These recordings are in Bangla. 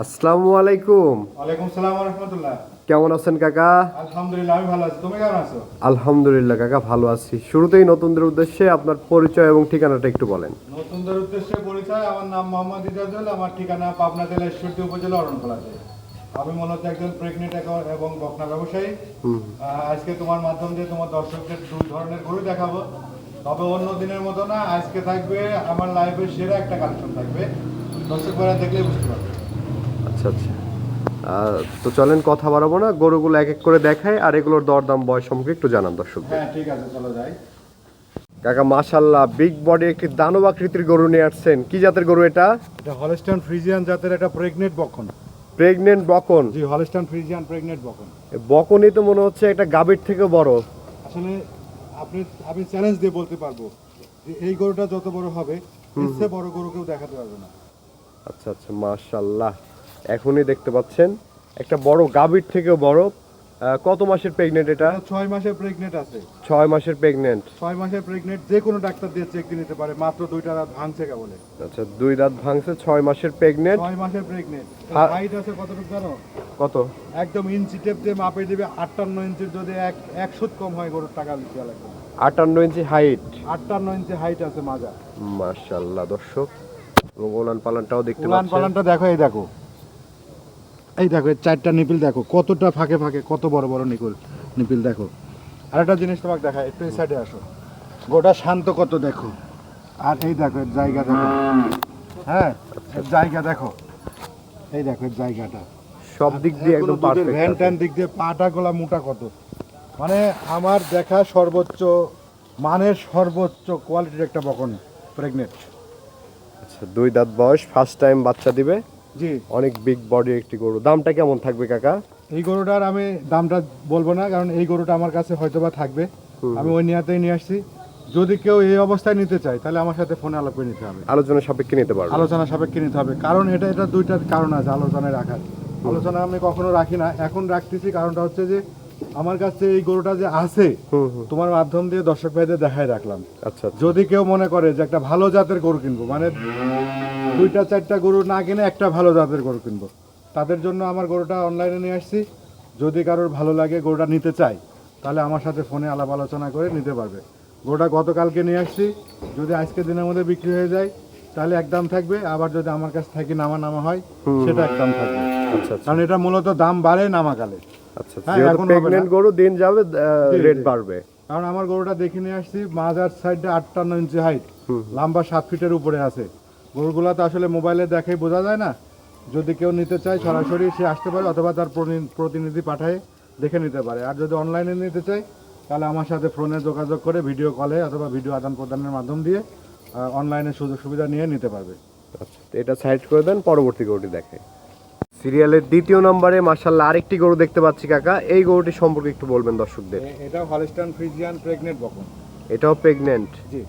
আসসালামু আলাইকুম। ওয়ালাইকুম সালাম রহমতুল্লাহ। কেমন আছেন কাকা? আলহামদুলিল্লাহ আমি ভালো আছি। তুমি কেমন আছো? আলহামদুলিল্লাহ কাকা ভালো আছি। শুরুতেই নতুনদের উদ্দেশ্যে আপনার পরিচয় এবং ঠিকানাটা একটু বলেন। নতুনদের উদ্দেশ্যে পরিচয় আমার নাম মোহাম্মদ ইজাজুল আমার ঠিকানা পাবনা জেলা ঈশ্বরদী উপজেলা অরণখোলাতে। আমি মূলত একজন প্রেগনেন্ট এবং বকনা ব্যবসায়ী। আজকে তোমার মাধ্যম দিয়ে তোমার দর্শকদের দুই ধরনের গরু দেখাবো। তবে অন্য দিনের মতো না আজকে থাকবে আমার লাইফের সেরা একটা কালেকশন থাকবে। দর্শক দেখলেই বুঝতে পারবে আচ্ছা আচ্ছা। তো চলেন কথা বাড়াবো না গরুগুলো এক এক করে দেখাই আর এগুলোর দরদাম বয়স সম্পর্কে একটু জানান দর্শকদের। হ্যাঁ ঠিক আছে চলো যাই। কাকা মাশাল্লাহ বিগ বডি একটি দানব আকৃতির গরু নিয়ে আসছেন। কি জাতের গরু এটা? এটা হলস্টান ফ্রিজিয়ান জাতের একটা প্রেগনেন্ট বকন। প্রেগনেন্ট বকন? জি হলস্টান ফ্রিজিয়ান প্রেগনেন্ট বকন। বকনই তো মনে হচ্ছে একটা গাভীর থেকে বড়। আসলে আপনি আমি চ্যালেঞ্জ দিয়ে বলতে পারব যে এই গরুটা যত বড় হবে এর বড় গরু কেউ দেখাতে পারবে না। আচ্ছা আচ্ছা মাশাল্লাহ এখনই দেখতে পাচ্ছেন। একটা বড় গাভীর থেকেও বড়। কত মাসের প্রেগনেন্ট এটা? ছয় মাসের প্রেগনেন্ট আছে। ছয় মাসের প্রেগনেন্ট ছয় মাসের প্রেগনেন্ট যে কোনো ডাক্তার দিয়ে চেক দিয়ে নিতে পারে। মাত্র দুইটা রাত ভাঙছে কেবলে। আচ্ছা দুই রাত ভাঙছে ছয় মাসের প্রেগনেন্ট ছয় মাসের প্রেগনেন্ট হাইট আছে কতটুকু জানো? কত? একদম ইঞ্চি টেপ দিয়ে মাপে দিবে আটান্ন ইঞ্চির যদি এক এক সুদ কম হয় গরুর টাকা দেওয়া লাগবে আটান্ন ইঞ্চি হাইট আটান্ন ইঞ্চি হাইট আছে মাজা। মাশাল্লাহ দর্শক। এবং ওলান পালানটাও দেখতে পাচ্ছেন। পালানটা দেখো এই দেখো। এই দেখো চারটা নিপিল দেখো কতটা ফাঁকে ফাঁকে কত বড় বড় নিকুল। নিপিল দেখো। আরেকটা জিনিস তোমাকে দেখা একটু এই সাইডে আসো। গোটা শান্ত কত দেখো। আর এই দেখো জায়গা দেখো। হ্যাঁ জায়গা দেখো। এই দেখো জায়গাটা। সব দিক দিয়ে একদম ভ্যান পারফেক্ট ট্যান দিক দিয়ে পাটা গোলা মোটা কত। মানে আমার দেখা সর্বোচ্চ মানের সর্বোচ্চ কোয়ালিটির একটা বকন প্রেগনেন্ট আচ্ছা দুই দাঁত বয়স ফার্স্ট টাইম বাচ্চা দিবে। জি। অনেক বিগ বডির একটি গরু। দামটা কেমন থাকবে কাকা? এই গরুটার আমি দামটা বলব না কারণ এই গরুটা আমার কাছে হয়তোবা থাকবে। আমি ওই নিয়াতেই নিয়ে আসছি। যদি কেউ এই অবস্থায় নিতে চায় তাহলে আমার সাথে ফোনে আলাপ করে নিতে হবে। আলোচনা সাপেক্ষে নিতে পারবে। আলোচনা সাপেক্ষে নিতে হবে। কারণ এটা এটা দুইটার কারণ আছে আলোচনায় রাখার। আলোচনা আমি কখনো রাখি না। এখন রাখতেছি কারণটা হচ্ছে যে আমার কাছে এই গরুটা যে আছে তোমার মাধ্যম দিয়ে দর্শক ভাইদের দেখায় রাখলাম। আচ্ছা আচ্ছা। যদি কেউ মনে করে যে একটা ভালো জাতের গরু কিনবো মানে দুইটা চারটা গরু না কিনে একটা ভালো জাতের গরু কিনবো। তাদের জন্য আমার গরুটা অনলাইনে নিয়ে আসছি। যদি কারোর ভালো লাগে গরুটা নিতে চাই তাহলে আমার সাথে ফোনে আলাপ আলোচনা করে নিতে পারবে। গরুটা গতকালকে নিয়ে আসছি। যদি আজকে দিনের মধ্যে বিক্রি হয়ে যায় তাহলে একদম থাকবে। আবার যদি আমার কাছ থেকে নামা নামা হয় সেটা একদম থাকবে। আচ্ছা আচ্ছা। কারণ এটা মূলত দাম বাড়ে নামাকালে। আচ্ছা হ্যাঁ, গরু দিন যাবে রেট বাড়বে। কারণ আমার গরুটা দেখে নিয়ে আসছি মাজার সাইডে আটান্ন ইঞ্চি হাইট লম্বা সাত ফিটের উপরে আছে। গরুগুলা তো আসলে মোবাইলে দেখেই বোঝা যায় না। যদি কেউ নিতে চায় সরাসরি সে আসতে পারে অথবা তার প্রতিনিধি পাঠায় দেখে নিতে পারে। আর যদি অনলাইনে নিতে চায় তাহলে আমার সাথে ফোনে যোগাযোগ করে ভিডিও কলে অথবা ভিডিও আদান প্রদানের মাধ্যম দিয়ে অনলাইনে সুযোগ সুবিধা নিয়ে নিতে পারবে। আচ্ছা এটা সাইড করে দেন পরবর্তী গরুটি দেখে। সিরিয়ালের দ্বিতীয় নম্বরে মাশাল্লাহ আরেকটি গরু দেখতে পাচ্ছি কাকা। এই গরুটি সম্পর্কে একটু বলবেন দর্শকদের। এটা হলিস্টান ফ্রিজিয়ান প্রেগনেন্ট বকন। এটাও প্রেগনেন্ট জি।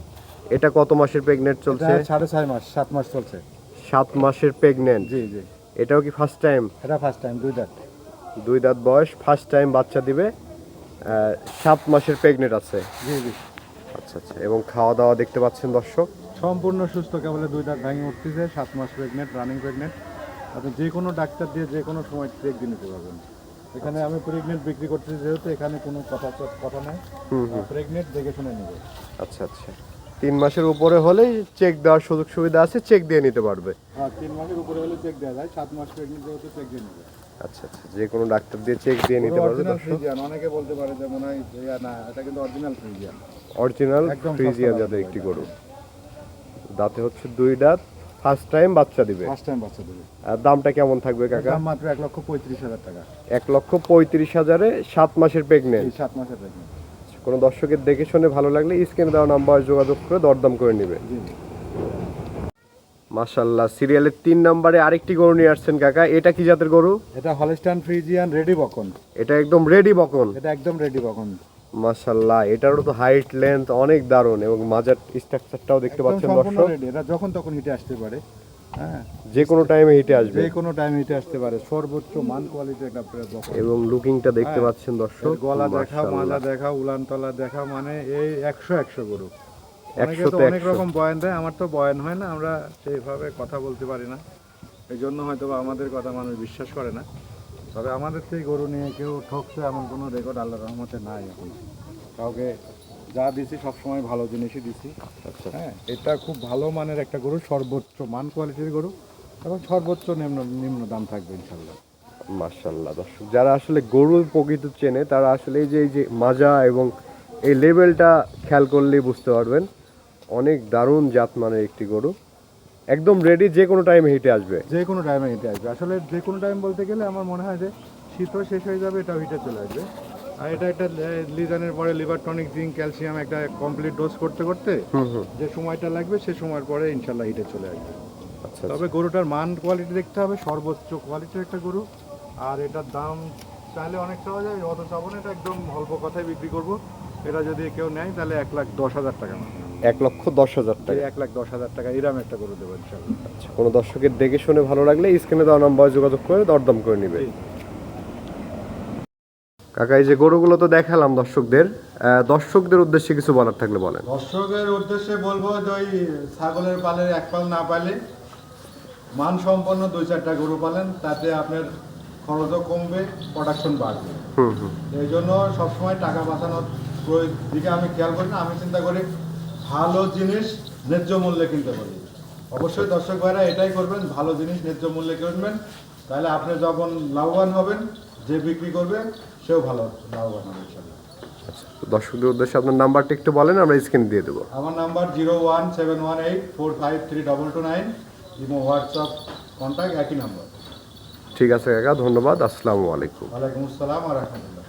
এটা কত মাসের প্রেগনেন্ট চলছে? সাড়ে ছয় মাস সাত মাস চলছে। সাত মাসের প্রেগনেন্ট জি জি। এটাও কি ফার্স্ট টাইম এটা ফার্স্ট টাইম দুই দাঁত। দুই দাঁত বয়স ফার্স্ট টাইম বাচ্চা দিবে সাত মাসের প্রেগনেন্ট আছে। জি জি। আচ্ছা আচ্ছা এবং খাওয়া দাওয়া দেখতে পাচ্ছেন দর্শক। সম্পূর্ণ সুস্থ কেবল দুই দাঁত ভেঙে উঠতেছে সাত মাস প্রেগনেন্ট রানিং প্রেগনেন্ট আপনি যে কোনো ডাক্তার দিয়ে যে কোনো সময় চেক দিয়ে নিতে পারবেন। এখানে আমি প্রেগনেন্ট বিক্রি করতেছি যেহেতু এখানে কোনো কথা কথা নাই। প্রেগনেন্ট দেখে শুনে নেবে। আচ্ছা আচ্ছা। তিন মাসের উপরে হলেই চেক দেওয়ার সুযোগ সুবিধা আছে চেক দিয়ে নিতে পারবে। আর তিন মাসের উপরে হলে চেক দেওয়া যায় সাত মাস প্রেগনেন্ট যেহেতু চেক দিয়ে নেবে আচ্ছা আচ্ছা যে কোনো ডাক্তার দিয়ে চেক দিয়ে নিতে পারবে অনেকে বলতে পারে যে মনে হয় না এটা কিন্তু অরিজিনাল ফ্রিজিয়ান অরিজিনাল একটি গরু দাঁতে হচ্ছে দুই দাঁত ফার্স্ট টাইম বাচ্চা দিবে। ফার্স্ট টাইম বাচ্চা দেবে। আর দামটা কেমন থাকবে কাকা? দাম মাত্র এক লক্ষ পঁয়ত্রিশ হাজার টাকা। এক লক্ষ পঁয়ত্রিশ হাজারে সাত মাসের প্রেগনেন্ট সাত মাসের প্রেগনেন্ট কোনো দর্শকের দেখে শুনে ভালো লাগলে স্ক্রিনে দেওয়া নাম্বার যোগাযোগ করে দরদাম করে নেবে। মাশাল্লাহ সিরিয়ালের তিন নম্বরে আরেকটি গরু নিয়ে আসছেন কাকা। এটা কি জাতের গরু? এটা হলিস্টান ফ্রিজিয়ান রেডি বকন। এটা একদম রেডি বকন। এটা একদম রেডি বকন। মাশাল্লাহ এটারও তো হাইট লেন্থ অনেক দারুণ এবং মাজার স্ট্রাকচারটাও দেখতে পাচ্ছেন দর্শক। এটা যখন তখন হিটে আসতে পারে। হ্যাঁ যে কোনো টাইমে হিটে আসবে। যে কোনো টাইম হিটে আসতে পারে। সর্বোচ্চ মান কোয়ালিটির একটা এবং লুকিংটা দেখতে হ্যাঁ। পাচ্ছেন দর্শক। গলা দেখা মাজা দেখা উলান তলা দেখা মানে এই একশো একশো গরু। অনেকে তো অনেক রকম বয়ান দেয় আমার তো বয়ান হয় না আমরা সেইভাবে কথা বলতে পারি না। এই জন্য হয়তো আমাদের কথা মানুষ বিশ্বাস করে না। তবে আমাদের থেকে গরু নিয়ে কেউ ঠকছে এমন কোনো রেকর্ড আল্লাহ রহমতে নাই এখনও। কাউকে যা দিছি সবসময় ভালো জিনিসই দিছি। আচ্ছা। হ্যাঁ এটা খুব ভালো মানের একটা গরু সর্বোচ্চ মান কোয়ালিটির গরু এবং সর্বোচ্চ নিম্ন নিম্ন দাম থাকবে ইনশাল্লাহ মার্শাল্লাহ দর্শক যারা আসলে গরু প্রকৃত চেনে তারা আসলে এই যে এই যে মাজা এবং এই লেভেলটা খেয়াল করলেই বুঝতে পারবেন অনেক দারুণ জাতমানের একটি গরু। একদম রেডি যে কোনো টাইমে হিটে আসবে। যে কোনো টাইমে হিটে আসবে। আসলে যে কোনো টাইম বলতে গেলে আমার মনে হয় যে শীতও শেষ হয়ে যাবে এটাও হিটে চলে আসবে। আর এটা একটা লিজানের পরে লিভার টনিক জিঙ্ক ক্যালসিয়াম একটা কমপ্লিট ডোজ করতে করতে যে সময়টা লাগবে সে সময়ের পরে ইনশাল্লাহ হিটে চলে আসবে। আচ্ছা তবে গরুটার মান কোয়ালিটি দেখতে হবে সর্বোচ্চ কোয়ালিটির একটা গরু। আর এটার দাম চাইলে অনেক চাওয়া যায় অত চাবো না এটা একদম অল্প কথায় বিক্রি করব। এটা যদি কেউ নেয় তাহলে এক লাখ দশ হাজার টাকা। এক লক্ষ দশ হাজার টাকা। এক লাখ দশ হাজার টাকা এরাম একটা গরু দেবো ইনশাল্লাহ। আচ্ছা কোনো দর্শকের দেখে শুনে ভালো লাগলে স্ক্রিনে দেওয়া নাম্বার যোগাযোগ করে দরদাম করে নেবে। কাকা এই যে গরুগুলো তো দেখালাম দর্শকদের দর্শকদের উদ্দেশ্যে কিছু বলার থাকলে বলেন। দর্শকের উদ্দেশ্যে বলব যে ওই ছাগলের পালের এক পাল না পালে মান সম্পন্ন দুই চারটা গরু পালেন তাতে আপনার খরচও কমবে প্রোডাকশন বাড়বে। এই জন্য সবসময় টাকা বাঁচানোর দিকে আমি খেয়াল করি না আমি চিন্তা করি ভালো জিনিস ন্যায্য মূল্যে কিনতে পারি। অবশ্যই দর্শক ভাইরা এটাই করবেন ভালো জিনিস ন্যায্য মূল্যে কিনবেন তাহলে আপনি যখন লাভবান হবেন যে বিক্রি করবে সেও ভালো হবে ইনশাল্লাহ। আচ্ছা দর্শকদের উদ্দেশ্যে আপনার নাম্বারটা একটু বলেন আমরা স্ক্রিনে দিয়ে দেবো। আমার number zero one seven one eight four five three double two nine imo WhatsApp contact একই নাম্বার। ঠিক আছে কাকা ধন্যবাদ আসসালামু আলাইকুম। ওয়ালাইকুম আসসালাম আর রহমতুল্লাহ।